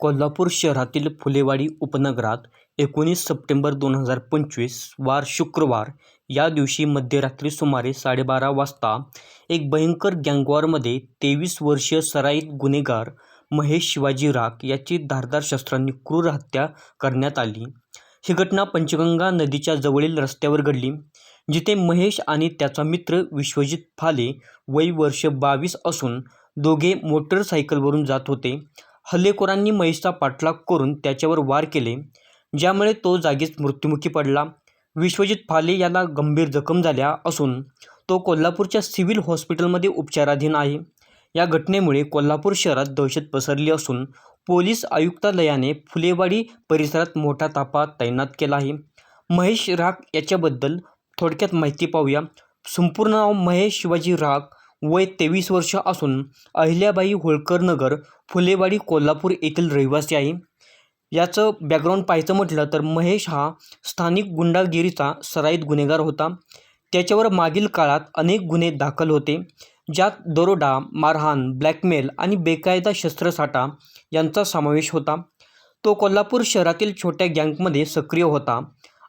कोल्हापूर शहरातील फुलेवाडी उपनगरात एकोणीस सप्टेंबर दोन हजार पंचवीस वार शुक्रवार या दिवशी मध्यरात्री सुमारे साडेबारा वाजता एक भयंकर गँगवॉरमध्ये तेवीस वर्षीय सराईत गुन्हेगार महेश शिवाजी राख याची धारदार शस्त्रांनी क्रूर हत्या करण्यात आली. ही घटना पंचगंगा नदीच्या जवळील रस्त्यावर घडली जिथे महेश आणि त्याचा मित्र विश्वजित फाले वय वर्ष बावीस असून दोघे मोटरसायकलवरून जात होते. हल्लेखोरांनी महेशचा पाठलाग करून त्याच्यावर वार केले ज्यामुळे तो जागीच मृत्युमुखी पडला. विश्वजित फाले याला गंभीर जखम झाल्या असून तो कोल्हापूरच्या सिव्हिल हॉस्पिटलमध्ये उपचाराधीन आहे. या घटनेमुळे कोल्हापूर शहरात दहशत पसरली असून पोलीस आयुक्तालयाने फुलेवाडी परिसरात मोठा ताफा तैनात केला आहे. महेश राख याच्याबद्दल थोडक्यात माहिती पाहूया. संपूर्ण नाव महेश शिवाजी राख वय तेवीस वर्ष असून अहिल्याबाई होळकर नगर फुलेवाडी कोल्हापूर येथील रहिवासी आहे. याचं बॅकग्राऊंड पाहायचं म्हटलं तर महेश हा स्थानिक गुंडागिरीचा सराईत गुन्हेगार होता. त्याच्यावर मागील काळात अनेक गुन्हे दाखल होते ज्यात दरोडा मारहाण ब्लॅकमेल आणि बेकायदा शस्त्रसाठा यांचा समावेश होता. तो कोल्हापूर शहरातील छोट्या गँगमध्ये सक्रिय होता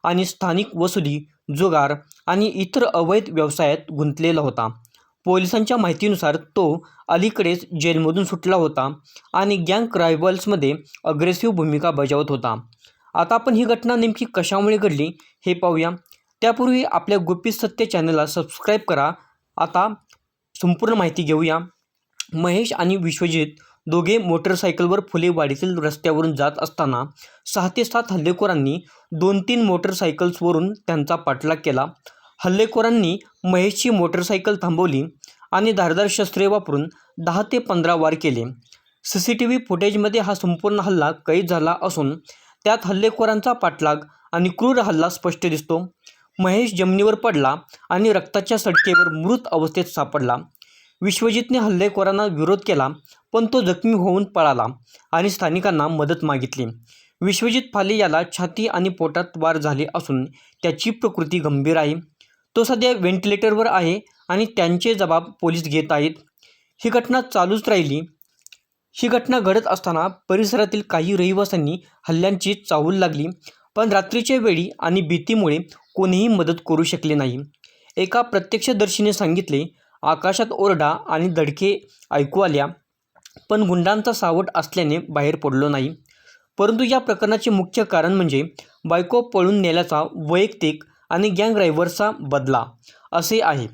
आणि स्थानिक वसुली जुगार आणि इतर अवैध व्यवसायात गुंतलेला होता. पोलिसांच्या माहितीनुसार तो अलीकडेच जेलमधून सुटला होता आणि गँग रायव्हल्समध्ये अग्रेसिव्ह भूमिका बजावत होता. आता आपण ही घटना नेमकी कशामुळे घडली हे पाहूया. त्यापूर्वी आपल्या गुपित सत्य चॅनलला सबस्क्राईब करा. आता संपूर्ण माहिती घेऊया. महेश आणि विश्वजित दोघे मोटरसायकलवर फुलेवाडीतील रस्त्यावरून जात असताना सहा ते सात हल्लेखोरांनी दोन तीन मोटरसायकल्सवरून त्यांचा पाठलाग केला. हल्लेखोरांनी महेशची मोटरसायकल थांबवली आणि धारदार शस्त्रे वापरून दहा ते पंधरा वार केले. सी सी टी व्ही फुटेजमध्ये हा संपूर्ण हल्ला कैद झाला असून त्यात हल्लेखोरांचा पाठलाग आणि क्रूर हल्ला स्पष्ट दिसतो. महेश जमिनीवर पडला आणि रक्ताच्या सडकेवर मृत अवस्थेत सापडला. विश्वजितने हल्लेखोरांना विरोध केला पण तो जखमी होऊन पळाला आणि स्थानिकांना मदत मागितली. विश्वजित फाले याला छाती आणि पोटात वार झाले असून त्याची प्रकृती गंभीर आहे. तो सध्या व्हेंटिलेटरवर आहे आणि त्यांचे जबाब पोलीस घेत आहेत. ही घटना चालूच राहिली. ही घटना घडत असताना परिसरातील काही रहिवाशांनी हल्ल्यांची चाहूल लागली पण रात्रीच्या वेळी आणि भीतीमुळे कोणीही मदत करू शकले नाही. एका प्रत्यक्षदर्शीने सांगितले आकाशात ओरडा आणि धडके ऐकू आल्या पण गुंडांचा सावट असल्याने बाहेर पडलो नाही. परंतु या प्रकरणाचे मुख्य कारण म्हणजे बायको पळून नेल्याचा वैयक्तिक आणि गँग ड्रायव्हरचा बदला. असे आहे.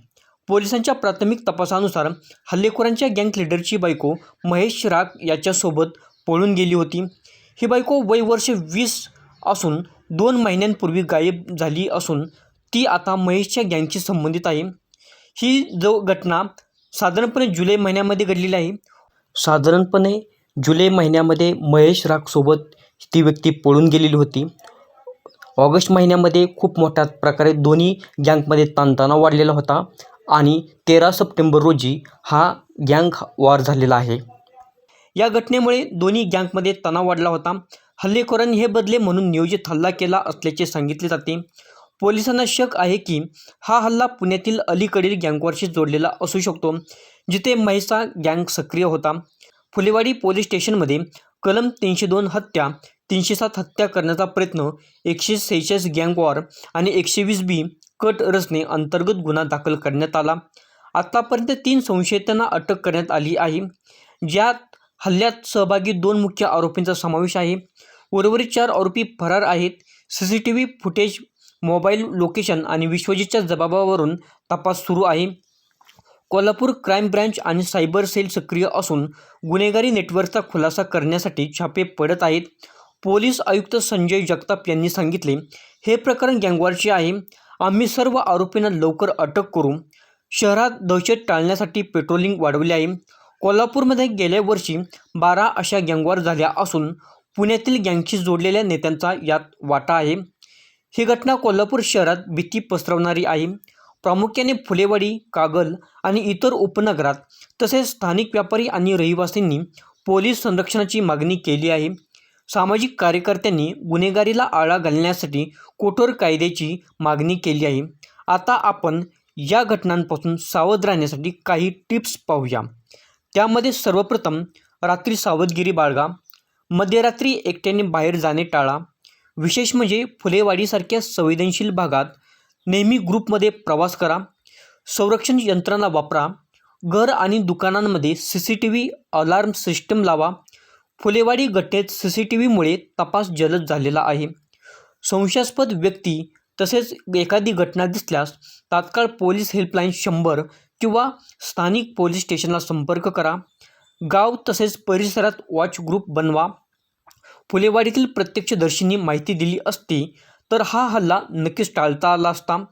पोलिसांच्या प्राथमिक तपासानुसार हल्लेखोरांच्या गँग लिडरची बायको महेश राग याच्यासोबत पळून गेली होती. ही बायको वय वर्ष वीस असून दोन महिन्यांपूर्वी गायब झाली असून ती आता महेशच्या गँगशी संबंधित आहे. ही जो घटना साधारणपणे जुलै महिन्यामध्ये घडलेली आहे. साधारणपणे जुलै महिन्यामध्ये महेश रागसोबत ती व्यक्ती पळून गेलेली होती. ऑगस्ट महिन्यामध्ये खूप मोठ्या प्रकारे दोन्ही गँगमध्ये ताणतणाव वाढलेला होता आणि तेरा सप्टेंबर रोजी हा गँग वॉर झालेला आहे. या घटनेमुळे दोन्ही गँगमध्ये तणाव वाढला होता. हल्लेखोरांनी हे बदले म्हणून नियोजित हल्ला केला असल्याचे सांगितले जाते. पोलिसांना शक आहे की हा हल्ला पुण्यातील अलीकडील गँगवॉरशी जोडलेला असू शकतो जिथे महेशचा गँग सक्रिय होता. फुलेवाडी पोलीस स्टेशनमध्ये कलम तीनशे दोन हत्या तीनशे सात हत्या करण्याचा प्रयत्न एकशे सेहेचाळीस गँग वॉर आणि एकशे वीस बी कट रचने अंतर्गत गुन्हा दाखल करण्यात आला. आत्तापर्यंत तीन संशयितांना अटक करण्यात आली आहे. ज्यात हल्ल्यात सहभागी दोन मुख्य आरोपींचा समावेश आहे. उर्वरित चार आरोपी फरार आहेत. C C T V footage mobile location आणि विश्वजितच्या जबाबावरून तपास सुरू आहे. कोल्हापूर क्राईम ब्रँच आणि सायबर सेल सक्रिय असून गुन्हेगारी नेटवर्कचा खुलासा करण्यासाठी छापे पडत आहेत. पोलीस आयुक्त संजय जगताप यांनी सांगितले हे प्रकरण गँगवारचे आहे. आम्ही सर्व आरोपींना लवकर अटक करू. शहरात दहशत टाळण्यासाठी पेट्रोलिंग वाढवले आहे. कोल्हापूरमध्ये गेल्या वर्षी बारा अशा गँगवार झाल्या असून पुण्यातील गँगशी जोडलेल्या नेत्यांचा यात वाटा आहे. ही घटना कोल्हापूर शहरात भीती पसरवणारी आहे. प्रामुख्याने फुलेवाडी कागल आणि इतर उपनगरात तसेच स्थानिक व्यापारी आणि रहिवासींनी पोलीस संरक्षणाची मागणी केली आहे. सामाजिक कार्यकर्त्यांनी गुन्हेगारीला आळा घालण्यासाठी कठोर कायद्याची मागणी केली आहे. आता आपण या घटनांपासून सावध राहण्यासाठी काही टिप्स पाहूया. त्यामध्ये सर्वप्रथम रात्री सावधगिरी बाळगा. मध्यरात्री एकट्याने बाहेर जाणे टाळा. विशेष म्हणजे फुलेवाडीसारख्या संवेदनशील भागात नेहमी ग्रुपमध्ये प्रवास करा. संरक्षण यंत्रणा वापरा. घर आणि दुकानांमध्ये C C T V alarm system लावा. फुलेवाडी गट्टेत सी सी टी व्हीमुळे तपास जलद झालेला आहे. संशयास्पद व्यक्ती तसेच एखादी घटना दिसल्यास तात्काळ पोलीस हेल्पलाईन शंभर किंवा स्थानिक पोलीस स्टेशनला संपर्क करा. गाव तसेच परिसरात वॉच ग्रुप बनवा. फुलेवाडीतील प्रत्यक्षदर्शींनी माहिती दिली असती तर हा हल्ला नक्कीच टाळता आला असता.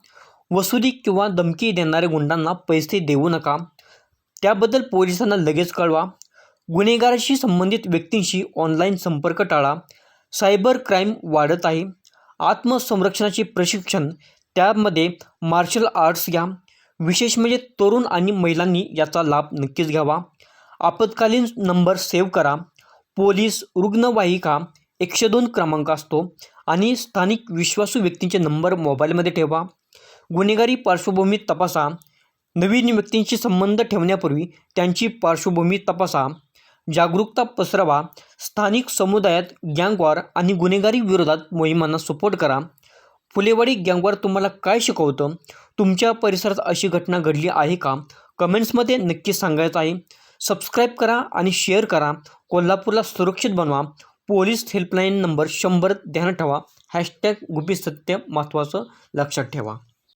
वसुली किंवा धमकी देणाऱ्या गुंडांना पैसे देऊ नका. त्याबद्दल पोलिसांना लगेच कळवा. गुन्हेगाराशी संबंधित व्यक्तींशी ऑनलाईन संपर्क टाळा. सायबर क्राईम वाढत आहे. आत्मसंरक्षणाचे प्रशिक्षण त्यामध्ये मार्शल आर्ट्स घ्या. विशेष म्हणजे तरुण आणि महिलांनी याचा लाभ नक्कीच घ्यावा. आपत्कालीन नंबर सेव्ह करा. पोलीस रुग्णवाहिका एकशे दोन क्रमांक असतो आणि स्थानिक विश्वासू व्यक्तींचे नंबर मोबाईलमध्ये ठेवा. गुन्हेगारी पार्श्वभूमी तपासा. नवीन व्यक्तींशी संबंध ठेवण्यापूर्वी त्यांची पार्श्वभूमी तपासा. जागरूकता पसरवा स्थानिक समुदायात गँगवार आणि गुन्हेगारी विरोधात मोहिमांना सपोर्ट करा. फुलेवाडी गँगवार तुम्हाला काय शिकवतं? तुमच्या परिसरात अशी घटना घडली आहे का? कमेंट्समध्ये नक्की सांगायचं आहे. सबस्क्राईब करा आणि शेअर करा. कोल्हापूरला सुरक्षित बनवा. पोलीस हेल्पलाईन नंबर शंभर ध्यानात ठेवा. हॅशटॅग गुपी सत्य महत्त्वाचं लक्षात ठेवा.